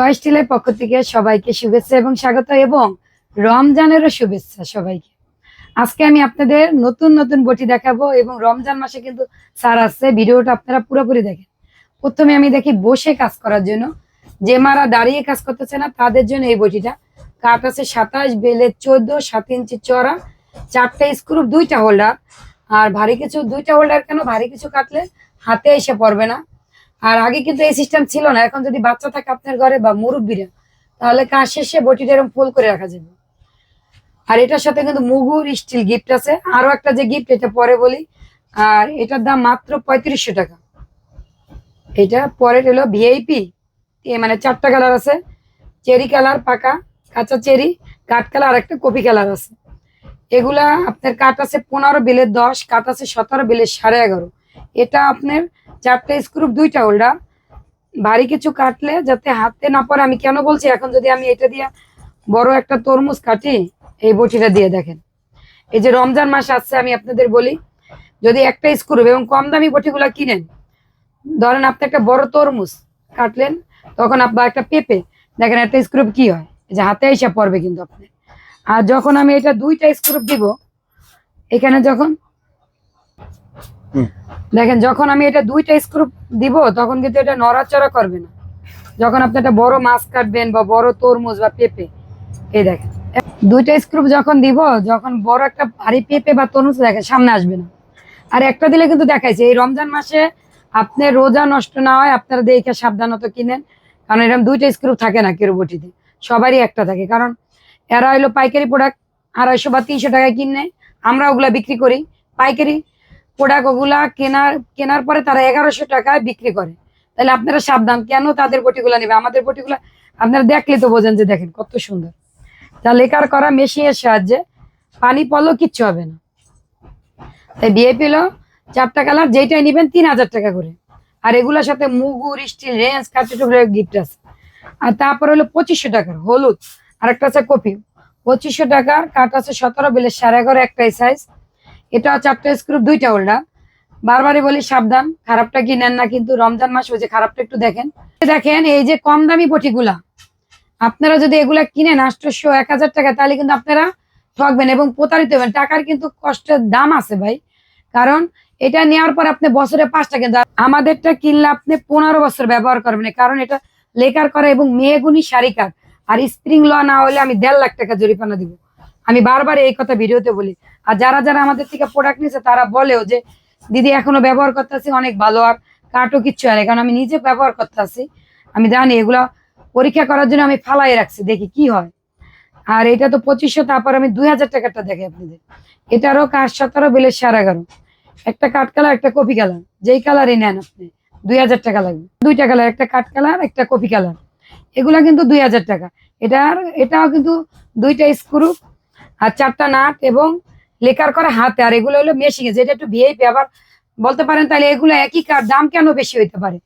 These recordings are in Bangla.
জয় স্টিলের পক্ষ থেকে সবাইকে শুভেচ্ছা এবং স্বাগত এবং রমজানেরও শুভেচ্ছা সবাইকে। আজকে আমি আপনাদের নতুন নতুন বটি দেখাবো এবং রমজান মাসে কিন্তু স্যার আসছে ভিডিওটা আপনারা পুরোপুরি দেখেন। প্রথমে আমি দেখি বসে কাজ করার জন্য। যে মারা দাঁড়িয়ে কাজ করতেছে না, তাদের জন্য এই বটিটা। কাঠ আছে সাতাশ, বেলে চোদ্দ, সাত ইঞ্চি চড়া চারটা স্ক্রুপ দুইটা হোল্ডার। আর ভারী কিছু, দুইটা হোল্ডার কেন? ভারী কিছু কাটলে হাতে এসে পড়বে না। আর আগে কিন্তু এই সিস্টেম ছিল না। এখন যদি বাচ্চা থাকে আপনার ঘরে বা মুরব্বীরা, তাহলে কাজ শেষে বটিটা এরকম ফুল করে রাখা যাবে। আর এটার সাথে কিন্তু মুগুর স্টিল গিফট আছে। আরও একটা যে গিফট এটা পরে বলি। আর এটার দাম মাত্র পঁয়ত্রিশশো টাকা। এটা পরের হলো ভিআইপি মানে চারটা কালার আছে। চেরি কালার পাকা, কাঁচা চেরি, কাঠ কালার আর একটা কপি কালার আছে। এগুলা আপনার কাঠ আছে পনেরো বিলের দশ, কাঠ আছে সতেরো বিলের সাড়ে এগারো। এটা আপনার চারটে স্ক্রুপ দুইটা হোল্ডার ভারী কিছু কাটলে যাতে হাতে না পড়ে, আমি কেন বলছি? এখন যদি আমি এটা দিয়ে বড় একটা তরমুজ কাটি, এই বটিটা দিয়ে দেখেন। এই যে রমজান মাস আসছে, আমি আপনাদের বলি, যদি একটা স্ক্রুপ এবং কম দামি বটিগুলো কিনেন, ধরেন আপনি একটা বড় তরমুজ কাটলেন, তখন বা একটা পেঁপে, দেখেন একটা স্ক্রুপ কি হয়? যে হাতে এসে পড়বে কিন্তু আপনি। আর যখন আমি এটা দুইটা স্ক্রুপ দিব, এখানে যখন। দেখেন, যখন আমি এটা দুইটা স্ক্রু দিব, তখন কিন্তু এটা নড়াচড়া করবে না। যখন আপনি একটা বড় মাছ কাটবেন বা বড় তরমুজ বা পেঁপে, এই দেখেন, দুইটা স্ক্রু যখন দিব, যখন বড় একটা ভারী পেঁপে বা তরমুজ, দেখেন, সামনে আসবে না। আর একটা দিলে কিন্তু দেখাইছে, এই রমজান মাসে আপনি রোজা নষ্ট না হয়, আপনারা দেখে সাবধানত কিনেন। কারণ এরকম দুইটা স্ক্রু থাকে না কেরো বটিতে সবারই একটা থাকে। কারণ এরা হলো পাইকারি প্রোডাক্ট আড়াইশো বা তিনশো টাকায় কিনে, আমরা ওগুলা বিক্রি করি। পাইকারি প্রোডাক্ট ওগুলা কেনার কেনার পরে তারা এগারোশো টাকায় বিক্রি করে। তাহলে আপনারা সাবধান, কেন তাদের বটিগুলা নেবে? আমাদের বটিগুলা, আপনারা দেখলে তো বোঝেন যে দেখেন কত সুন্দর। তা লেকার করা মেশিনের সাহায্যে পানি পলো কিচ্ছু হবে না। তাই বিয়ে পেল, চারটা কালার যেইটাই নিবেন তিন হাজার টাকা করে। আর এগুলোর সাথে মুগুর স্টিল, রেঞ্জ কাঠি গিফট আছে। আর তারপর হলো পঁচিশশো টাকার হলুদ। আর একটা আছে কপি পঁচিশশো টাকার কাঠ আছে সতেরো বিলের সাড়ে এগারো, একটাই সাইজ এটা চারটা স্ক্রু দুইটা হোল্ডার বারবারই বলি, সাবধান। খারাপটা কি নেন না কিন্তু রমজান মাস হয়েছে খারাপটা একটু দেখেন। দেখেন, এই যে কম দামি বটিগুলা আপনারা যদি এগুলা কিনেন আটশোশো এক হাজার টাকা, তাহলে কিন্তু আপনারা ঠকবেন এবং প্রতারিত হবেন। টাকার কিন্তু কষ্টের দাম আছে ভাই। কারণ এটা নেওয়ার পর আপনি বছরে পাঁচটা কিন্তু আমাদেরটা কিনলে আপনি পনেরো বছর ব্যবহার করবেন কারণ এটা লেকার করা এবং মেয়েগুনি শাড়ি কাঠ আর স্প্রিং ল না হলে আমি দেড় লাখ টাকা জরিমানা দিব। আমি বারবার এই কথা ভিডিওতে বলি। আর যারা যারা আমাদের থেকে প্রোডাক্ট নিচ্ছে তারা বলেও যে, দিদি, এখনও ব্যবহার করতেছি, অনেক ভালো, আর কাঠও কিচ্ছু হয় কারণ আমি নিজে ব্যবহার করতেছি। আমি জানি এগুলা পরীক্ষা করার জন্য আমি ফালাই রাখছি, দেখি কি হয়। আর এটা তো পঁচিশশো, তারপর আমি দুই হাজার টাকাটা দেখে আপনাদের। এটারও কাঠ সতেরো বিলের সাড়ে এগারো। একটা কাঠ কালার, একটা কপি কালার। যেই কালারই নেন আপনি, দুই হাজার টাকা লাগবে। দুইটা কালার, একটা কাঠ কালার, একটা কপি কালার। এগুলা কিন্তু দুই হাজার টাকা। এটার এটাও কিন্তু দুইটা স্ক্রু আর চারটা নাট এবং লেকার করে হাতে। আর এগুলো হলো মেশিনে যেটা একটু ভিআইপি আবার বলতে পারেন তাহলে এগুলো একই কাঠ, দাম কেন বেশি হইতে পারে?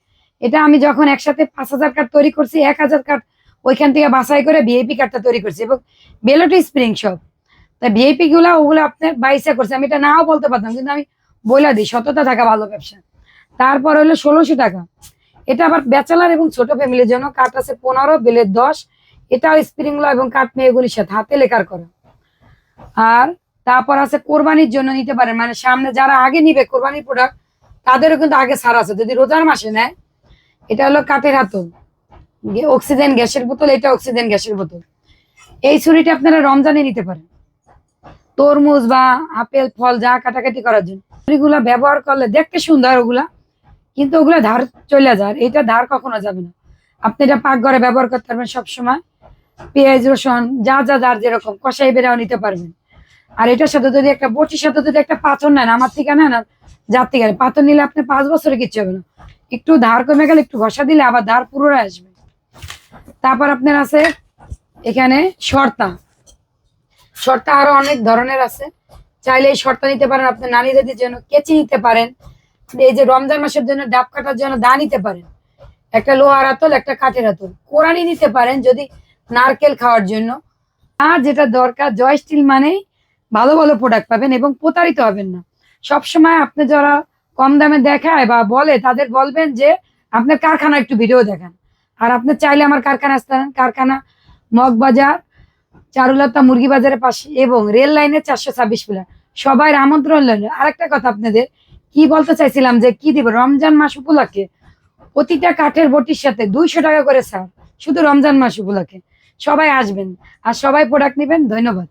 এটা আমি যখন একসাথে পাঁচ হাজার কাঠ তৈরি করছি, এক হাজার কাঠ ওইখান থেকে বাছাই করে ভিআইপি কাঠটা তৈরি করছি এবং বেলোটি স্প্রিং সব তা ভিআইপি গুলা, ওগুলো আপনার বাইসে করছে। আমি এটা নাও বলতে পারতাম, কিন্তু আমি বলে দিই, সততা থাকা ভালো ব্যবসা। তারপর হলো ষোলোশো টাকা। এটা আবার ব্যাচেলার এবং ছোট ফ্যামিলির জন্য কাঠ আছে পনেরো, বেলের দশ। এটাও স্প্রিং ল এবং কাঠ মেয়েগুলির সাথে, হাতে লেখার করা। আর তারপর আছে কোরবানির জন্য নিতে পারেন। মানে সামনে যারা আগে নিবে কোরবানির প্রোডাক্ট তাদেরও কিন্তু আগে ছাড় আছে। যদি রোজার মাসে নেয়, এটা হলো কাঠের হাতল। অক্সিজেন গ্যাসের বোতল, এটা অক্সিজেন গ্যাসের বোতল। এই ছুরিটা আপনারা রমজানে নিতে পারেন। তরমুজ বা আপেল, ফল, যা কাটাকাটি করার জন্য। ছুরিগুলা ব্যবহার করলে দেখতে সুন্দর ওগুলা, কিন্তু ওগুলা ধার চলে যায়। এটা ধার কখনো যাবে না। আপনি এটা পাকঘরে ব্যবহার করতে পারবেন সবসময়। পেঁয়াজ, রসুন, যা যা, যার যেরকম, কষাই বেড়াও নিতে পারবেন। আর এটার সাথে যদি একটা বটির সাথে যদি একটা পাথর নেন, আমার থেকে নেন যার থেকে পাথর নিলে আপনি পাঁচ বছরে কিচ্ছু হবে না। একটু ধার কমে গেলে একটু ঘষা দিলে আবার ধার পুরোটা আসবে। তারপর আপনার আছে এখানে শর্তা। শর্তা আরও অনেক ধরনের আছে। চাইলে এই শর্তা নিতে পারেন আপনি নারীদের জন্য কেচি নিতে পারেন, এই যে রমজান মাসের জন্য ডাব কাটার জন্য দা নিতে পারেন। একটা লোহার হাতল একটা কাঠের হাতল কোরআনি নিতে পারেন, যদি নারকেল খাওয়ার জন্য। আর যেটা দরকার, জয় স্টিল মানেই ভালো ভালো প্রোডাক্ট পাবেন এবং প্রতারিত হবেন না। সবসময় আপনি যারা কম দামে দেখায় বা বলে, তাদের বলবেন যে, আপনার কারখানা একটু ভিডিও দেখান। আর আপনি চাইলে আমার কারখানা আসতে কারখানা, মগবাজার, চারুলতা মুরগি বাজারের পাশে এবং রেল লাইনের চারশো ছাব্বিশ পিলার। সবাই আমন্ত্রণ রইল। আরেকটা কথা আপনাদের, কি বলতে চাইছিলাম যে, কি দিব? রমজান মাস উপলক্ষে প্রতিটা কাঠের বটির সাথে দুইশো টাকা করে স্যার শুধু রমজান মাস উপলক্ষে। সবাই আসবেন। আর সবাই প্রোডাক্ট নেবেন ধন্যবাদ।